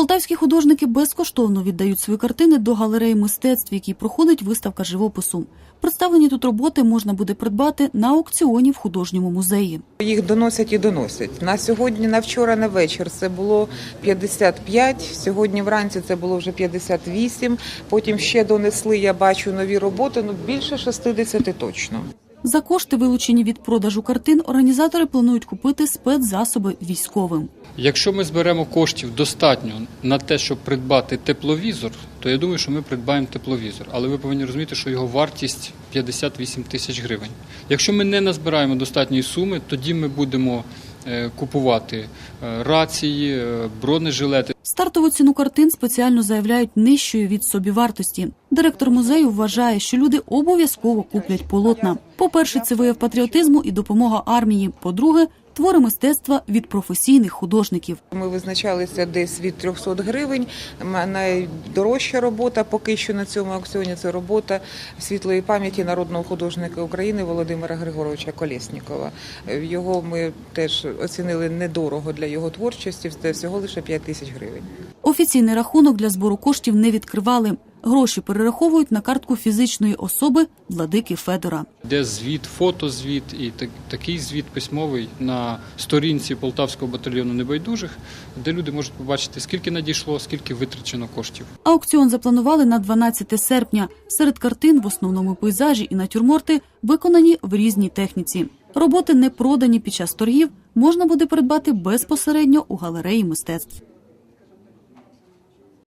Полтавські художники безкоштовно віддають свої картини до галереї мистецтв, в проходить виставка живопису. Представлені тут роботи можна буде придбати на аукціоні в художньому музеї. Їх доносять і доносять. На сьогодні, на вчора, на вечір це було 55, сьогодні вранці це було вже 58, потім ще донесли, я бачу, нові роботи, ну більше 60 точно. За кошти, вилучені від продажу картин, організатори планують купити спецзасоби військовим. Якщо ми зберемо коштів достатньо на те, щоб придбати тепловізор, то я думаю, що ми придбаємо тепловізор. Але ви повинні розуміти, що його вартість 58 тисяч гривень. Якщо ми не назбираємо достатньої суми, тоді ми будемо купувати е, рації, е, бронежилети. Стартову ціну картин спеціально заявляють нижчою від собівартості. Директор музею вважає, що люди обов'язково куплять полотна. По-перше, це вияв патріотизму і допомога армії. По-друге, твори мистецтва від професійних художників. Ми визначалися десь від 300 гривень. Найдорожча робота поки що на цьому аукціоні це робота світлої пам'яті народного художника України Володимира Григоровича Колєснікова. Е, Його ми теж оцінили недорого для його творчості, це всього лише 5 тисяч гривень. Офіційний рахунок для збору коштів не відкривали. Гроші перераховують на картку фізичної особи владики Федора. Де звіт, фотозвіт і так- такий звіт письмовий на сторінці Полтавського батальйону небайдужих, де люди можуть побачити, скільки надійшло, скільки витрачено коштів. Аукціон запланували на 12 серпня. Серед картин в основному пейзажі і натюрморти виконані в різній техніці. Роботи, не продані під час торгів, можна буде придбати безпосередньо у галереї мистецтв.